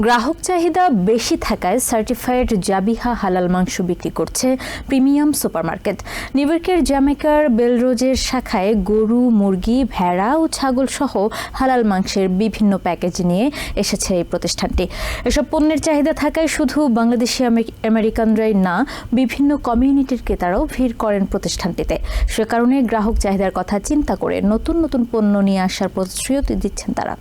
গ্রাহক চাহিদা বেশি থাকায় সার্টিফাইড জাবিহা হালাল মাংস বিক্রি করছে প্রিমিয়াম সুপারমার্কেট। নিউইয়র্কের জ্যামেকার বেলরোজের শাখায় গরু, মুরগি, ভেড়া ও ছাগল সহ হালাল মাংসের বিভিন্ন প্যাকেজ নিয়ে এসেছে এই প্রতিষ্ঠানটি। এসব পণ্যের চাহিদা থাকায় শুধু বাংলাদেশি আমে- আমেরিকানরাই না, বিভিন্ন কমিউনিটির ক্রেতারাও ভিড় করেন প্রতিষ্ঠানটিতে। সে কারণে গ্রাহক চাহিদার কথা চিন্তা করে নতুন নতুন পণ্য নিয়ে আসার প্রতিশ্রুতি দিচ্ছেন তারা।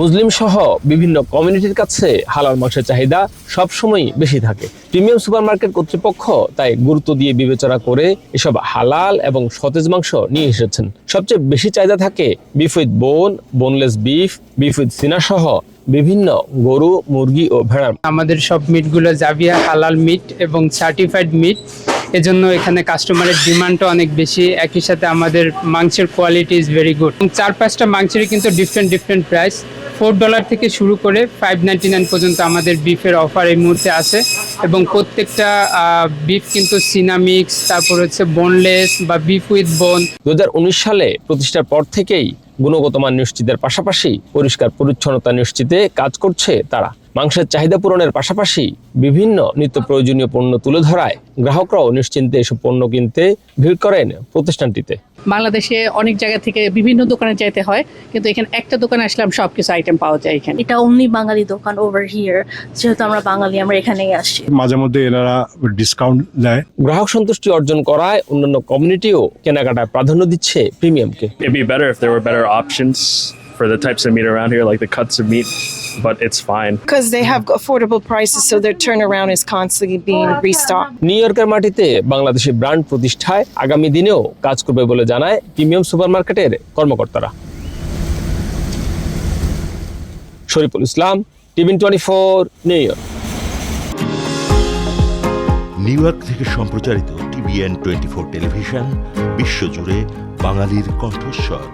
মুসলিম সহ বিভিন্ন কমিউনিটির কাছে হালাল মাংসের চাহিদা সবসময়ই বেশি থাকে। প্রিমিয়াম সুপারমার্কেট কর্তৃপক্ষ তাই গুরুত্ব দিয়ে বিবেচনা করে এসব হালাল এবং সতেজ মাংস নিয়ে এসেছেন। সবচেয়ে বেশি চাহিদা থাকে beef with bone boneless beef beef with সিনা সহ বিভিন্ন গরু, মুরগি ও ভেড়ার আমাদের সব মিটগুলো জাভিয়া হালাল মিট এবং সার্টিফাইড মিট এজন্য এখানে কাস্টমারের ডিমান্ডটা অনেক বেশি। একই সাথে আমাদের মাংসের কোয়ালিটি ইজ ভেরি গুড চার পাঁচটা মাংসেরই কিন্তু different different price four dollar থেকে শুরু করে ফাইভ নাইনটি নাইন পর্যন্ত আমাদের বিফের অফার এই মুহূর্তে আছে এবং প্রত্যেকটা বিফ কিন্তু সিনামিক্স, তারপর হচ্ছে বোনলেস বা বিফ উইথ বোন দু হাজার উনিশ সালে প্রতিষ্ঠার পর থেকেই গুণগত মান নিশ্চিতের পাশাপাশি পরিষ্কার পরিচ্ছন্নতা নিশ্চিতে কাজ করছে তারা। মাংসের চাহিদা পূরণের পাশাপাশি বিভিন্ন নিত্য প্রয়োজনীয় পণ্য তুলে ধরায় গ্রাহকরাও নিশ্চিন্তে এসব পণ্য কিনতে ভিড় করেন প্রতিষ্ঠানটিতে। বাংলাদেশে অনেক জায়গা থেকে বিভিন্ন দোকানে যেতে হয় কিন্তু এখানে একটা দোকানে আসলাম সব কিছু আইটেম পাওয়া যায় এখানে। এটা অনলি বাঙালি দোকান ওভার হিয়ার যেহেতু আমরা বাঙালি আমরা এখানেই আসছি মাঝে মধ্যে এনারা ডিসকাউন্ট দেয় গ্রাহক সন্তুষ্টি অর্জন করায় অন্যান্য কমিউনিটিও কেনাকাটায় প্রাধান্য দিচ্ছে প্রিমিয়ামকে It'd be better if there were better options for the types of meat around here, like the cuts of meat, but it's fine. because they have affordable prices, so their turnaround is constantly being restocked. New ইয়র্কের মাটিতে Bangladeshi brand প্রতিষ্ঠায় আগামী দিনেও কাজ করবে বলে জানায় premium সুপারমার্কেটের কর্মকর্তারা Shariful Islam TVN twenty four New York New York থেকে সম্প্রচারিত টিভিএন টোয়েন্টি ফোর টেলিভিশন বিশ্বজুড়ে বাঙালির কণ্ঠস্বর